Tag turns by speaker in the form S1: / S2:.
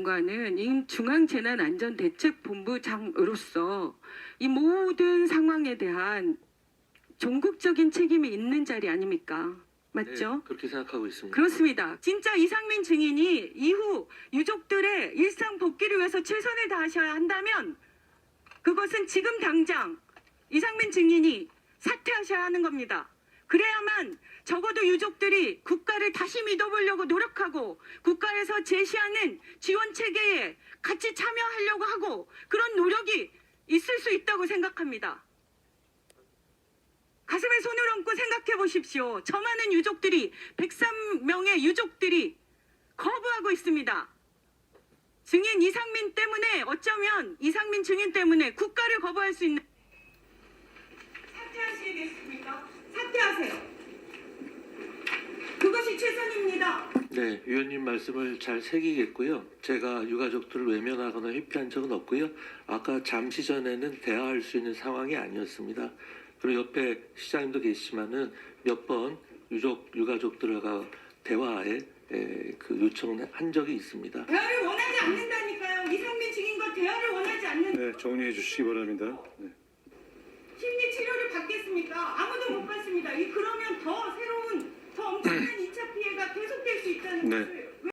S1: 장관은 이 중앙재난안전대책본부장으로서 이 모든 상황에 대한 전국적인 책임이 있는 자리 아닙니까? 맞죠?
S2: 네, 그렇게 생각하고 있습니다.
S1: 그렇습니다. 진짜 이상민 증인이 이후 유족들의 일상 복귀를 위해서 최선을 다하셔야 한다면 그것은 지금 당장 이상민 증인이 사퇴하셔야 하는 겁니다. 그래야만 적어도 유족들이 국가를 다시 믿어보려고 노력하고 국가에서 제시하는 지원 체계에 같이 참여하려고 하고 그런 노력이 있을 수 있다고 생각합니다. 가슴에 손을 얹고 생각해 보십시오. 저 많은 유족들이 103명의 유족들이 거부하고 있습니다. 증인 이상민 때문에 어쩌면 이상민 증인 때문에 국가를 거부할 수 있는 사퇴하시겠습니까? 사퇴하세요. 그것이 최선입니다.
S2: 네, 위원님 말씀을 잘 새기겠고요. 제가 유가족들을 외면하거나 회피한 적은 없고요. 아까 잠시 전에는 대화할 수 있는 상황이 아니었습니다. 그리고 옆에 시장님도 계시지만은 몇 번 유족 유가족들과 대화에 에, 그 요청을 한 적이 있습니다.
S1: 대화를 원하지 않는다니까요. 이상민 증인과 대화를 원하지 않는
S3: 네, 정리해 주시기 바랍니다. 네.
S1: 심리 치료를 받겠습니까? 아무도 못 받습니다. 이 그러면 더 새로운 더 엄청난 2차 피해가 계속될 수 있다는
S3: 네.
S1: 것을